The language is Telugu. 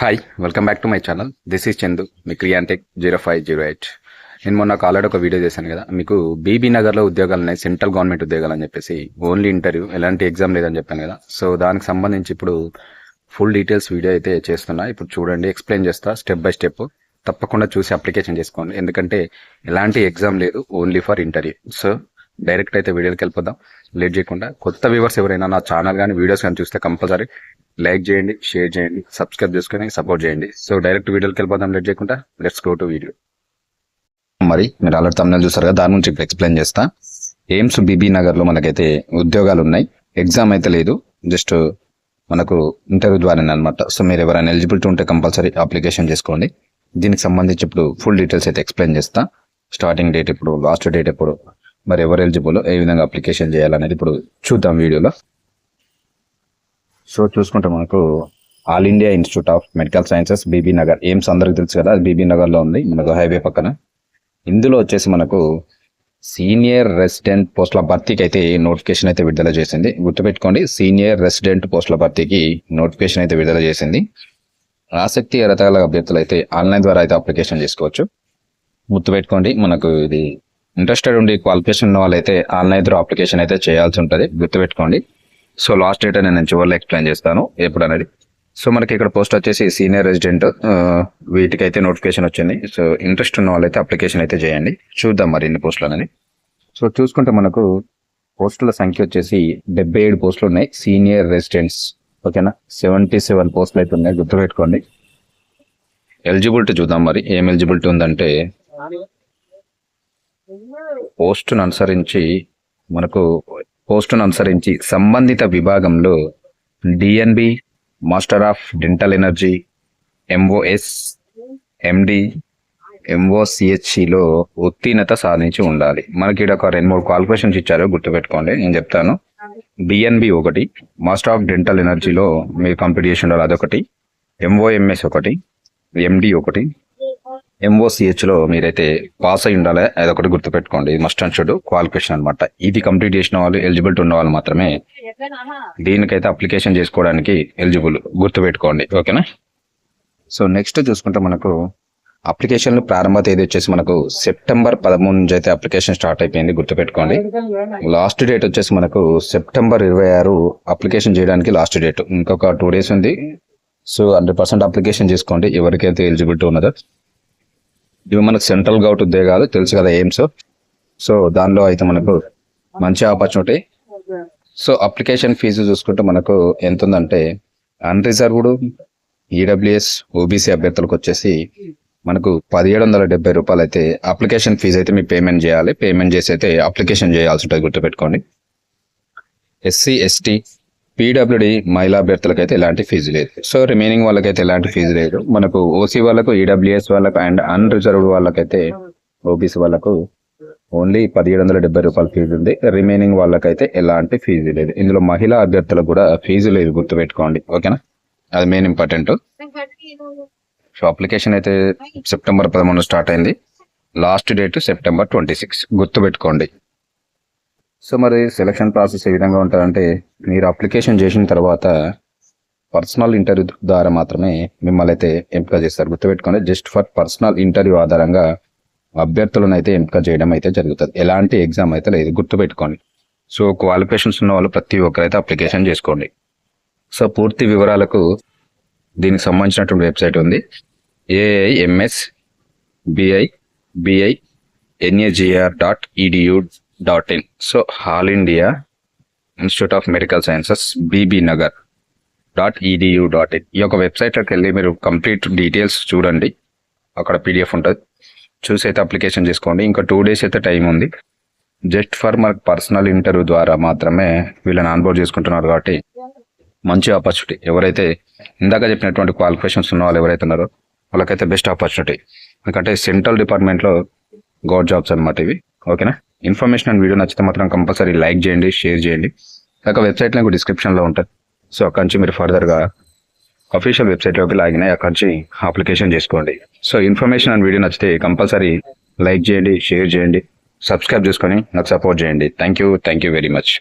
Hi welcome back to my channel this is Chandu మీ క్రియాంటెక్ జీరో ఫైవ్ జీరో ఎయిట్ నేను మొన్న ఆల్రెడీ ఒక వీడియో చేశాను కదా. మీకు బీబీ నగర్లో ఉద్యోగాలు ఉన్నాయి సెంట్రల్ గవర్నమెంట్ ఉద్యోగాలు అని చెప్పేసి ఓన్లీ ఇంటర్వ్యూ ఎలాంటి ఎగ్జామ్ లేదని చెప్పాను కదా. సో దానికి సంబంధించి ఇప్పుడు ఫుల్ డీటెయిల్స్ వీడియో అయితే చేస్తున్నా. ఇప్పుడు చూడండి ఎక్స్ప్లెయిన్ చేస్తా స్టెప్ బై స్టెప్ తప్పకుండా చూసి అప్లికేషన్ చేసుకోండి. ఎందుకంటే ఎలాంటి ఎగ్జామ్ లేదు only for interview so direct అయితే వీడియోకి వెళ్ళిపోదాం. లేట్ చేయకుండా కొత్త వ్యూవర్స్ ఎవరైనా నా ఛానల్ కానీ వీడియోస్ కానీ చూస్తే కంపల్సరీ లైక్ చేయండి షేర్ చేయండి సబ్స్క్రైబ్ చేసుకొని సపోర్ట్ చేయండి. సో డైరెక్ట్ వీడియోకి వెళ్ళిపోదాం లేట్ చేయకుండా లెట్స్ గో టు వీడియో. మరి మీరు అలర్ట్ తమిళ చూసారు కదా దాని నుంచి ఇప్పుడు ఎక్స్ప్లెయిన్ చేస్తా. ఎయిమ్స్ బీబీ నగర్లో మనకైతే ఉద్యోగాలు ఉన్నాయి. ఎగ్జామ్ అయితే లేదు జస్ట్ మనకు ఇంటర్వ్యూ ద్వారానే అనమాట సో మీరు ఎవరైనా ఎలిజిబిలిటీ ఉంటే కంపల్సరీ అప్లికేషన్ చేసుకోండి. దీనికి సంబంధించి ఇప్పుడు ఫుల్ డీటెయిల్స్ అయితే ఎక్స్ప్లెయిన్ చేస్తా. స్టార్టింగ్ డేట్ ఇప్పుడు లాస్ట్ డేట్ ఎప్పుడు మరి ఎవరు ఎలిజిబుల్ ఏ విధంగా అప్లికేషన్ చేయాలనేది ఇప్పుడు చూద్దాం వీడియోలో. సో చూసుకుంటే మనకు all India institute of medical sciences Bibinagar AIIMS అందరికి తెలుసు కదా బీబీ నగర్లో ఉంది మనకు హైవే పక్కన. ఇందులో వచ్చేసి మనకు సీనియర్ రెసిడెంట్ పోస్టుల భర్తీకి అయితే నోటిఫికేషన్ అయితే విడుదల చేసింది. గుర్తుపెట్టుకోండి సీనియర్ రెసిడెంట్ పోస్టుల భర్తీకి నోటిఫికేషన్ అయితే విడుదల చేసింది. ఆసక్తి అర్హత అభ్యర్థులు అయితే ఆన్లైన్ ద్వారా అయితే అప్లికేషన్ చేసుకోవచ్చు. గుర్తుపెట్టుకోండి మనకు ఇది ఇంట్రెస్టెడ్ ఉండి క్వాలిఫికేషన్ ఉన్న వాళ్ళైతే ఆన్లైన్ ద్వారా అప్లికేషన్ అయితే చేయాల్సి ఉంటుంది. గుర్తుపెట్టుకోండి. సో లాస్ట్ డేట్ నేను చివరిలో ఎక్స్ప్లెయిన్ చేస్తాను ఎప్పుడు అనేది. సో మనకి ఇక్కడ పోస్ట్ వచ్చేసి సీనియర్ రెసిడెంట్ వీటికి అయితే నోటిఫికేషన్ వచ్చింది. సో ఇంట్రెస్ట్ ఉన్న వాళ్ళైతే అప్లికేషన్ అయితే చేయండి. చూద్దాం మరి ఎన్ని పోస్టులు అనేది. సో చూసుకుంటే మనకు పోస్టుల సంఖ్య వచ్చేసి డెబ్బై ఏడు పోస్టులు ఉన్నాయి. సీనియర్ రెసిడెంట్స్ ఓకేనా? సెవెంటీ సెవెన్ పోస్టులు అయితే ఉన్నాయి. గుర్తుపెట్టుకోండి. ఎలిజిబిలిటీ చూద్దాం మరి. ఏం ఎలిజిబిలిటీ ఉందంటే పోస్టును అనుసరించి మనకు పోస్టును అనుసరించి సంబంధిత విభాగంలో DNB master of dental surgery MDS MD ఎంఓసిహెచ్సిలో ఉత్తీర్ణత సాధించి ఉండాలి. మనకి ఇక్కడ ఒక రెండు మూడు క్వాలిఫికేషన్స్ ఇచ్చారు గుర్తుపెట్టుకోండి నేను చెప్తాను. డిఎన్బి ఒకటి మాస్టర్ ఆఫ్ డెంటల్ ఎనర్జీలో మీరు కంప్లీట్ చేసి ఉండాలి అదొకటి ఎంఓఎంఎస్ ఒకటి ఎండి ఒకటి ఎంఓసిహెచ్లో మీరైతే పాస్ అయి ఉండాలి. అదొకటి గుర్తుపెట్టుకోండి. మస్ట్ అండ్ షుడ్ క్వాలిఫికేషన్ అనమాట ఇది కంప్లీట్ చేసిన వాళ్ళు ఎలిజిబిలిటీ ఉన్న వాళ్ళు మాత్రమే దీనికైతే అప్లికేషన్ చేసుకోవడానికి ఎలిజిబుల్ గుర్తుపెట్టుకోండి. ఓకేనా? సో నెక్స్ట్ చూసుకుంటే మనకు అప్లికేషన్ ప్రారంభ తేదీ వచ్చేసి మనకు సెప్టెంబర్ పదమూడు నుంచి అయితే అప్లికేషన్ స్టార్ట్ అయిపోయింది. గుర్తుపెట్టుకోండి. లాస్ట్ డేట్ వచ్చేసి మనకు సెప్టెంబర్ ఇరవై ఆరు అప్లికేషన్ చేయడానికి లాస్ట్ డేట్ ఇంకొక టూ డేస్ ఉంది. సో హండ్రెడ్ పర్సెంట్ అప్లికేషన్ చేసుకోండి. ఎవరికైతే ఎలిజిబిలిటీ ఉన్నదో. ఇవి మనకు సెంట్రల్ గౌట్ కాదు తెలుసు కదా ఎయిమ్స్. సో దానిలో అయితే మనకు మంచి ఆపర్చునిటీ. సో అప్లికేషన్ ఫీజు చూసుకుంటే మనకు ఎంత ఉందంటే అన్రిజర్వ్డ్ ఈడబ్ల్యూఎస్ ఓబీసీ అభ్యర్థులకు వచ్చేసి మనకు పదిహేడు వందల డెబ్బై రూపాయలు అయితే అప్లికేషన్ ఫీజు అయితే మీరు పేమెంట్ చేయాలి. పేమెంట్ చేసి అయితే అప్లికేషన్ చేయాల్సి ఉంటుంది గుర్తుపెట్టుకోండి. ఎస్సీ ఎస్టీ పీడబ్ల్యూడి మహిళా అభ్యర్థులకు అయితే ఎలాంటి ఫీజు లేదు. సో రిమైనింగ్ వాళ్ళకైతే ఎలాంటి ఫీజు లేదు. మనకు ఓసీ వాళ్ళకు ఈడబ్ల్యూఎస్ వాళ్ళకు అండ్ అన్రిజర్వ్డ్ వాళ్ళకైతే ఓబీసీ వాళ్ళకు ఓన్లీ పదిహేడు వందల డెబ్బై రూపాయల ఫీజు ఉంది. రిమైనింగ్ వాళ్ళకైతే ఎలాంటి ఫీజు లేదు. ఇందులో మహిళా అభ్యర్థులకు కూడా ఫీజు లేదు గుర్తుపెట్టుకోండి. ఓకేనా? అది మెయిన్ ఇంపార్టెంట్ సో అప్లికేషన్ అయితే సెప్టెంబర్ పదమూడు స్టార్ట్ అయింది. Last date September twenty six గుర్తుపెట్టుకోండి. సో మరి సెలక్షన్ ప్రాసెస్ ఏ విధంగా ఉంటుందంటే మీరు అప్లికేషన్ చేసిన తర్వాత పర్సనల్ ఇంటర్వ్యూ ద్వారా మాత్రమే మిమ్మల్ని అయితే ఎంపిక చేస్తారు. గుర్తుపెట్టుకోండి జస్ట్ ఫర్ పర్సనల్ ఇంటర్వ్యూ ఆధారంగా అభ్యర్థులను అయితే ఎంపిక చేయడం అయితే జరుగుతుంది. ఎలాంటి ఎగ్జామ్ అయితే లేదు. గుర్తుపెట్టుకోండి. సో క్వాలిఫికేషన్స్ ఉన్న వాళ్ళు ప్రతి ఒక్కరైతే అప్లికేషన్ చేసుకోండి. సో పూర్తి వివరాలకు దీనికి సంబంధించినటువంటి వెబ్సైట్ ఉంది. AIIMS BI BI NAGR dot edu dot in so all India institute of medical sciences Bibinagar dot edu dot in ఈ యొక్క వెబ్సైట్లోకి వెళ్ళి మీరు కంప్లీట్ డీటెయిల్స్ చూడండి. అక్కడ పీడిఎఫ్ ఉంటుంది. చూసి అయితే అప్లికేషన్ చేసుకోండి. ఇంకా టూ డేస్ అయితే టైం ఉంది. జస్ట్ ఫర్ మనకు పర్సనల్ ఇంటర్వ్యూ ద్వారా మాత్రమే వీళ్ళని ఆన్బోర్డ్ చేసుకుంటున్నారు కాబట్టి మంచి ఆపర్చునిటీ ఎవరైతే ఇందాక చెప్పినటువంటి క్వాలిఫికేషన్స్ ఉన్న వాళ్ళు ఎవరైతే ఉన్నారో వాళ్ళకైతే బెస్ట్ ఆపర్చునిటీ ఎందుకంటే సెంట్రల్ డిపార్ట్మెంట్లో గవర్నమెంట్ జాబ్స్ అనమాట ఇవి. ఓకేనా? ఇన్ఫర్మేషన్ అండ్ వీడియో నచ్చితే మాత్రం కంపల్సరీ లైక్ చేయండి షేర్ చేయండి. ఒక వెబ్సైట్ లింక్ డిస్క్రిప్షన్లో ఉంటుంది. సో అక్కడి నుంచి మీరు ఫర్దర్గా అఫీషియల్ వెబ్సైట్లోకి లాగిన అక్కడి నుంచి అప్లికేషన్ చేసుకోండి. సో ఇన్ఫర్మేషన్ అండ్ వీడియో నచ్చితే కంపల్సరీ లైక్ చేయండి షేర్ చేయండి సబ్స్క్రైబ్ చేసుకొని నాకు సపోర్ట్ చేయండి. Thank you thank you very much.